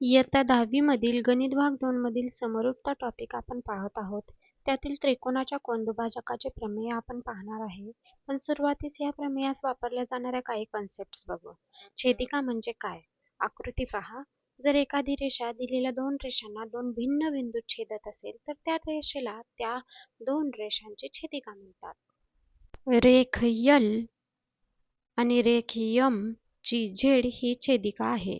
इयत्ता दहावीमधील गणित भाग दोन मधील समरूपता टॉपिक आपण पाहत आहोत. त्यातील त्रिकोणाच्या कोनदुभाजकाचे प्रमेय आपण पाहणार आहे. पण सुरुवातीस या प्रमेयास वापरल्या जाणाऱ्या काही कॉन्सेप्ट बघू. छेदिका म्हणजे काय? आकृती पहा. जर एखादी रेषा दिलेल्या दोन रेषांना दोन भिन्न बिंदूत छेदत असेल तर त्या रेषेला त्या दोन रेषांची छेदिका म्हणतात. रेख यल आणि रेख यम ची झेड ही छेदिका आहे.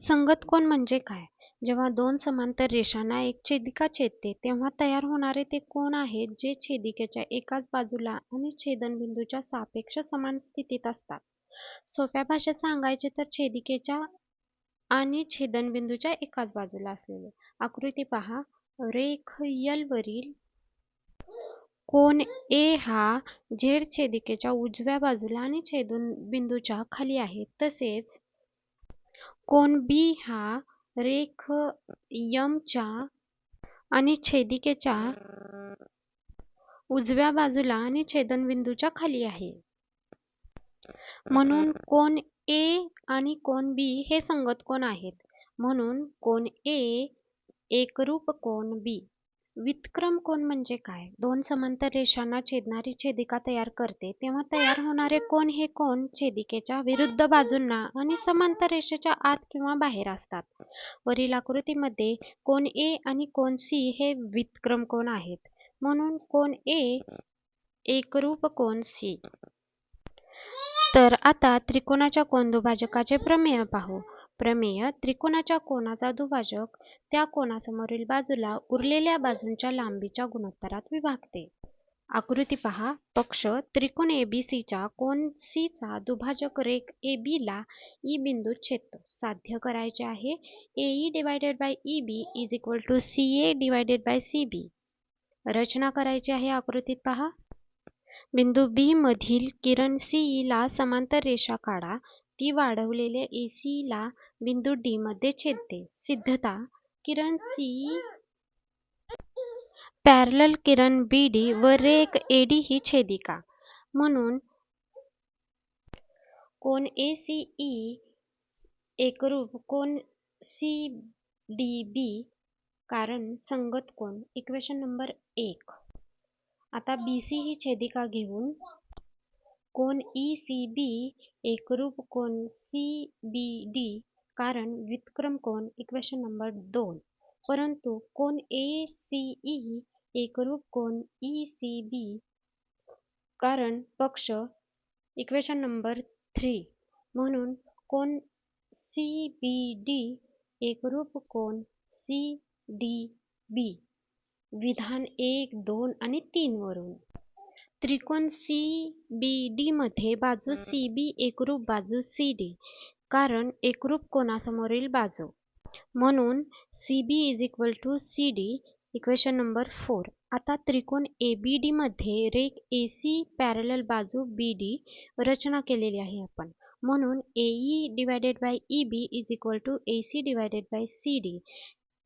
संगत कोन म्हणजे काय? जेव्हा दोन समांतर रेषांना एक छेदिका छेदते तेव्हा तयार होणारे ते कोन आहेत जे छेदिकेच्या एकाच बाजूला आणि छेदनबिंदूच्या सापेक्ष समान स्थितीत असतात? सोप्या भाषेत सांगायचे तर छेदिकेच्या आणि छेदनबिंदूच्या एकाच बाजूला असलेले. आकृती पहा. रेख यल वरील कोन ए हा झेड छेदिकेच्या उजव्या बाजूला आणि छेदनबिंदूच्या खाली आहे. तसेच कोन बी हा रेख यमच्या आणि छेदिकेच्या उजव्या बाजूला आणि छेदनबिंदूच्या खाली आहे. म्हणून कोन ए आणि कोन बी हे संगत कोन आहेत? म्हणून कोन ए एकरूप कोन बी. वितक्रम कोण म्हणजे काय? दोन समांतर रेषांना छेदणारी छेदिका तयार करते. तेव्हा तयार होणारे कोन हे कोन छेदिकेच्या विरुद्ध बाजूंना आणि समांतर रेषेच्या आत किंवा बाहेर असतात. वरील आकृतीमध्ये कोन ए आणि कोन सी हे वितक्रम कोण आहेत? म्हणून कोन ए एकरूप कोन सी तर आता त्रिकोणाच्या कोनदुभाजकाचे प्रमेय पाहू. प्रमेय त्रिकोणाच्या कोनाचा दुभाजक त्या कोनासमोरील बाजूला उरलेल्या बाजूंच्या लांबीच्या गुणोत्तरात विभागते. आकृती पहा. पक्ष त्रिकोण एबीसीच्या कोन सी चा दुभाजक रेख ए ला ई बिंदू छेदतो. साध्य करायचे आहे. A divided by E B is equal to C A divided by C B रचना करायची आहे आकृतीत पहा. बिंदू बी मधील किरण सी ला समांतर रेषा काढा. ती वाढवलेल्या ए सी बिंदू डी मध्ये छेदते. सिद्धता किरण सी पॅरल किरण बी डी व रेख एडी ही छेदिका. म्हणून कोन ए सी ई एकरूप कोन सी डी बी कारण संगत कोन? इक्वेशन नंबर एक. आता बी सी ही छेदिका घेऊन कोन ई सी बी एकरूप कोन सी बी डी कारण व्युत्क्रम कोन इक्वेशन नंबर दोन. परंतु कोन ए सी ई एकरूप कोन ई सी बी कारण पक्ष इक्वेशन नंबर थ्री म्हणून कोन सी बी डी एकरूप कोन सी डी बी विधान एक दोन आणि तीन वरून. त्रिकोण सी बी डी मध्ये बाजू सी बी एकरूप बाजू सी डी कारण एकरूप कोनासमोरील बाजू. म्हणून C B is equal to C D equation number four आता त्रिकोण ए बी डी मध्ये रेख ए सी पॅरल बाजू बी डी रचना केलेली आहे आपण. म्हणून AE divided by E B is equal to A C divided by C D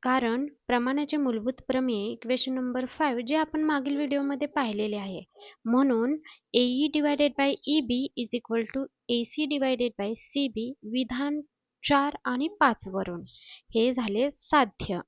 कारण प्रमाणाचे मूलभूत प्रमेय इक्वेशन नंबर फाईव्ह जे आपण मागील व्हिडिओमध्ये पाहिलेले आहे. म्हणून A E divided by E B is equal to A C divided by C B विधान चार आणि पाच वरून. हे झाले साध्य.